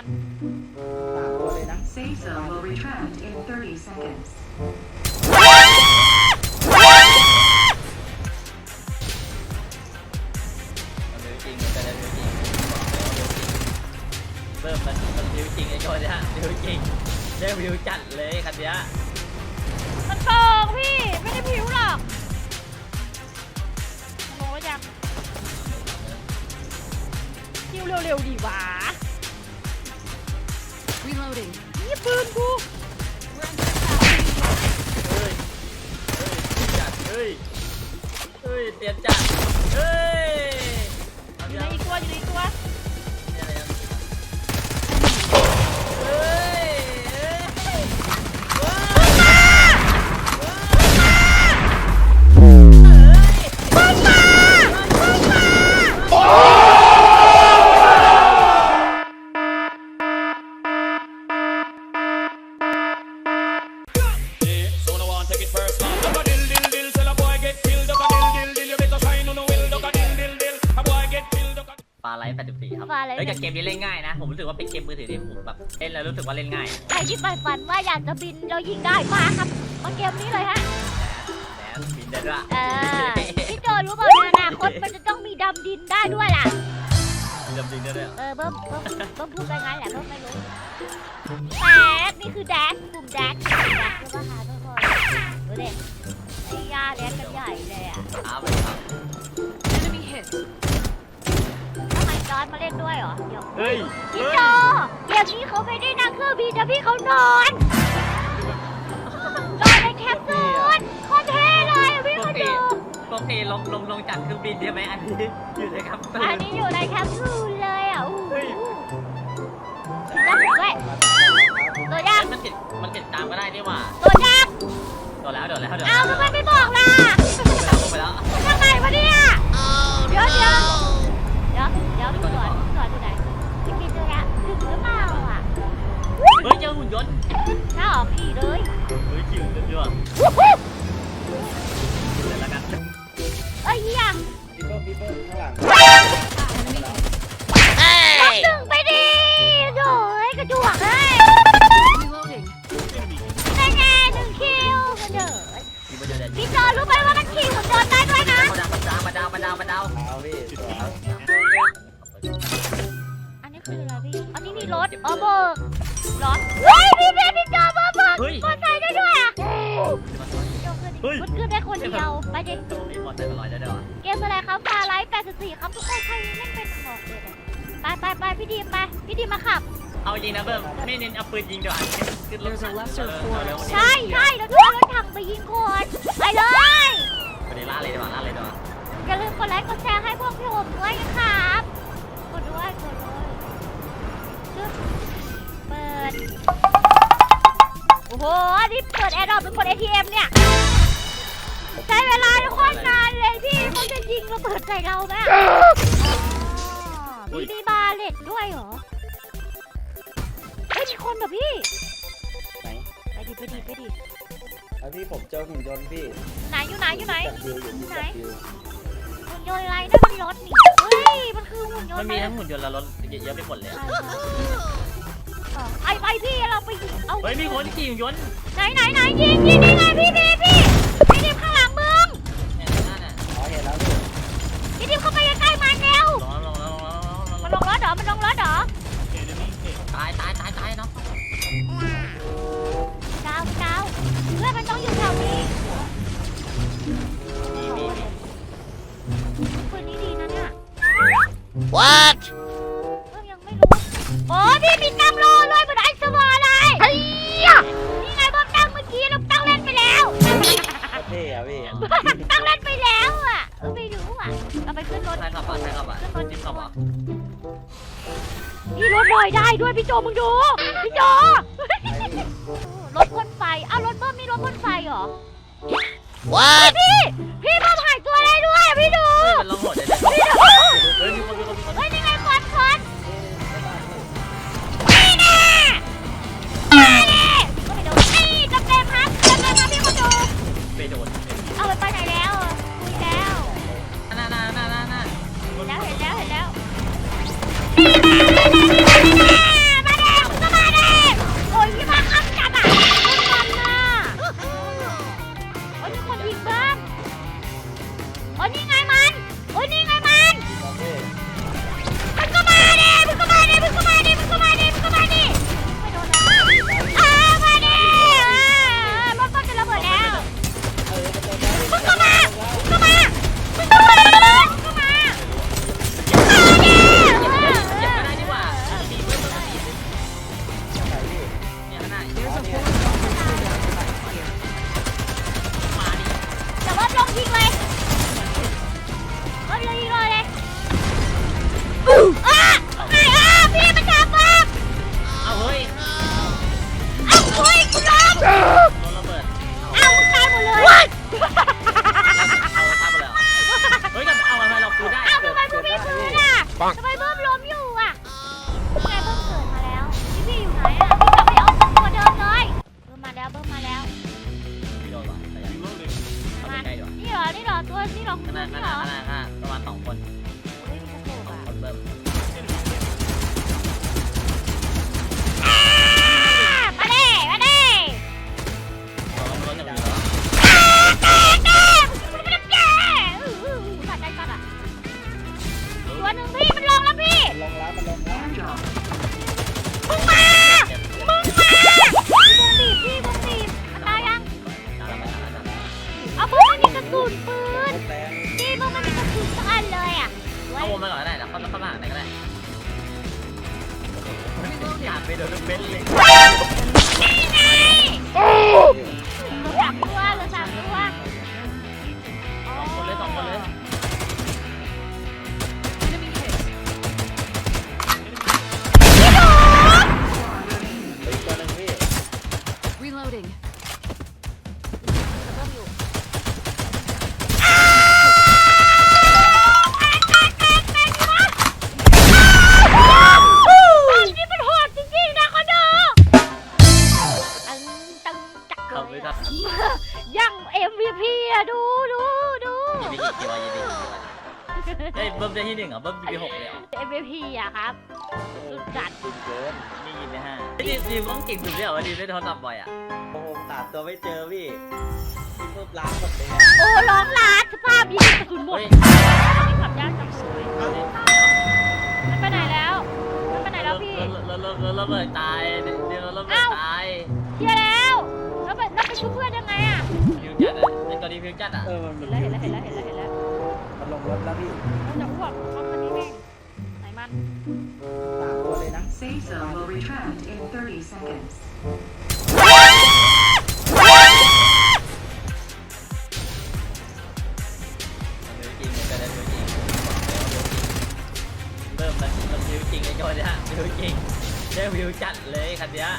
มันสามตัวเลยนะ Safe zone will retract in 30 seconds. มันวิวจริงมันจะได้วิวจริงเริ่มมันมันวิวจริงไอ้โจเนี่ยวิวจริงได้วิวจัดเลยคันเนี้ยมันโกงพี่ ไม่ได้ผิวหรอกโมยังคิวเร็วๆดีหวา Reloading. นี่ปืนกูเฮ้ยเฮ้ยจัดเฮ้ย เฮ้ยเตรียมจัด เฮ้ยเอาอยู่เดี๋ในยวอีกตัวอยู่ในอีกตัว เฮ้ยแต่เกมนี้เล่นง่ายนะ ผมรู้สึกว่าเป็นเกมมือถือที่ผมแบบเล่นแล้วรู้สึกว่าเล่นง่ายใครที่ใฝ่ฝันว่าอยากจะบินแล้วยิงได้มาครับมาเกมนี้เลยฮะแล้วบินได้ด้วยเออพี่โจรู้เปล่าในอนาคตมันจะต้องมีดำดินได้ด้วยล่ะบินดำบินได้ด้วยเออเบิ้มเบิ้มเบิ้มพูดไปงั้นแหละเบิ้มไม่รู้แดกนี่คือแดกกลุ่มแดกแดกหรือเปล่าคะทุกคนดูดิไอ้ยาแดกกันใหญ่เลยอะ เหรอเดี๋ยวเฮ้ยพี่โจเกมนี้เขาไม่ได้นั่งเครื่องบินนะพี่เขานอนนอนในแคปซูลโคตรเท่เลยอะพี่ปกเขาติดูปกติลงลงลงจากเครื่องบินใช่ไหมอันนี้อยู่ในครับตื่อันนนี้อยู่ในแคปซูลเลยอะอู้เฮ้ยถึงแล้วถึงด้วยตัวยักษ์มันติดมันติดตามก็ได้นี่หว่าตัวยักษ์โดนแล้วโดนแล้วโดนเอาแล้วทำไมไม่บอกล่ะไปแล้วทำไมวะเนี่ย เดียวไปดิตรงนี้หมดแต่ลอยได้ด้วยเกมอะไรครับฟาไลท์84 ครับทุกคนใครเล่นเป็นบอกเลยนะไปไปไปพี่ดีมไปพี่ดีมมาขับ เอาจริงนะเบิ้มไม่เน้นเอาปืนยิงดีกว่าขึ้นรถ There's a lesser force. ใช่ใช่แล้วด้วยรถถังไปยิงคนไปเลยไปเลยล่าเลยดีกว่าล่าเลยดีกว่าอย่าลืมกดไลค์กดแชร์ให้พวกพี่ผมด้วยนะครับกดด้วยกดเลยชึบเปิดโอ้โหอันนี่เปิดแอร์ดรอปเป็นคน ATM เนี่ย ใช้เวลาโคตรนานเลยพี่เขาจะยิงระเบิดใส่เราแม่มีดีบาเลตด้วยเหรอเฮ้ยมีคนเหรอพี่ ไหนไปดิไปดิไปดิเอาพี่ผมเจอหุ่นยนต์พี่ไหนอยู่ไหนอยู่ไหนจับดิวอยู่ที่จับดิวหุ่นยนต์อะไรนั่นมันรถนี่เฮ้ยมันคือหุ่นยนมันต์มีนะทั้งหุ่นยนต์และรถเยอะไปหมดเลยใช่ใช่ไอไปพี่เราไปยิงเอาเฮ้ยมีคนขี่หุ่นยนต์ไหนไหนไหนยิงยิงนี่ไงพี่พี่พี่พี่ดิมข้า เหรอ มันลงรถเหรอตายตายตายตายเนาะดาวดาวเพื่อนมันต้องอยู่แถวนี้มีมีมีปืนนี้ดีนะเนี่ย What เพิ่งยังไม่รู้ โอ้พี่มีตั้งโลเลยเหมือนไอ้สวอเลยเฮ้ยนี่ไงบอมตั้งเมื่อกี้เราตั้งเล่นไปแล้วโคตรเท่อะพี่ตั้งเล่นไปแล้วอะเออไม่รู้อะเราไปขึ้นรถใช่ครับอะใช่ครับอะจิ้มครับอะ นี่รถลอยได้ด้วยพี่โจมึงดู พี่โจ รถพ่นไฟอ้าวรถเบิ้มนี่รถพ่นไฟเหรอว้าพี่ พี่เบิ้มหายตัวได้ด้วยพี่ดูเฮ้ยมันลองโหดเลยพี่ดูเฮ้ยมีคนมีคนมีคนเฮ้ยนี่ไงควันควันนี่แน่มาดิก็ไปดูนี่จำเต็มครับจำเต็มครับพี่คนดู ไปโดนเอาไปไปไหนแล้วอะคุยแล้ว น่าน่าน่าน่าน่าเห็นแล้วเห็นแล้วเห็นแล้ว Bonk. อ MVP อะครับ สุดจัด สุดเกินนี่ยิงไปห้าไอ้ดีดีมต้องเก่งสุดเลยเหรอว่าดีได้โทรศัพท์บ่อยอะโอ้โหตามตัวไม่เจอพี่พี่ปุ๊บล้างหมดเลยอะโอ้ร้องลาดสภาพยิงกระสุนหมดเฮ้ยนี่ขับยากจังเลยมันไปไหนแล้วมันไปไหนแล้วพี่แล้วแล้วแล้วแล้วเบิดตายเดี๋ยวแล้วเบิดตายเชียร์แล้วแล้วไปแล้วไปช่วยเพื่อนยังไงอะฟิวจัดอะไอ้ตัวนี้ฟิวจัดอะเออมันเห็นแล้วเห็นแล้วเห็นแล้วเห็นแล้วเห็นแล้วมันลงรถแล้วพี่เราจะอ้วกเพราะมัน นี่แม่งไหนมันสามตัวเลยนะ Safe zone will retract in 30 seconds. ฟิวจริงเป็นอะไรฟิวจริงเริ่มมันมันฟิวจริงไอ้ตัวเนี้ยฟิวจริงได้ฟิวจัดเลยคันเนี้ย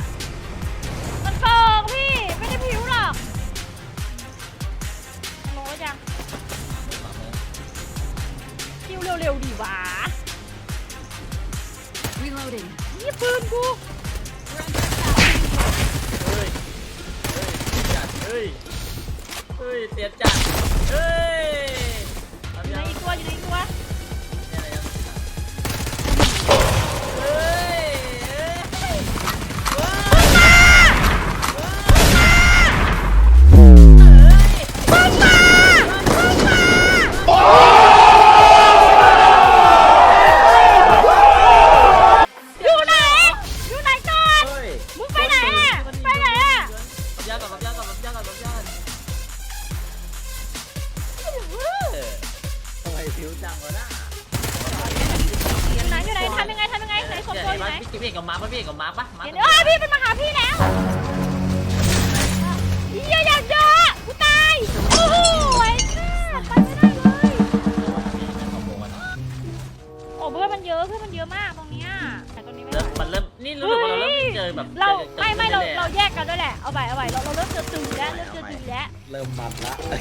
มันโกงพี่ ไม่ได้ผิวหรอกมันลงแล้วยังคิวเร็วๆดีหวะ Reloading. นี่ปืนกูเฮ้ย เฮ้ยเฮ้ยเตียนจัดเฮ้ยทำอยู่ยัในงอีกตัวอยู่ไหนอีกตัว ยาก่อนยาก่อนยาก่อนยาก่อนทำไมผิวจังวะน่ะไหนอยู่ไหนทำยังไงทำยังไงไหนสมโดนยวตัวอยู่ไหนพี่พี่กับมาปะพี่กับมาปะมาเห็นเอ้ยพี่เป็นมาหาพี่แล้ว เริ่มเจอตึงแล้วเริ่มเจอตึงแล้วเริ่มมันละ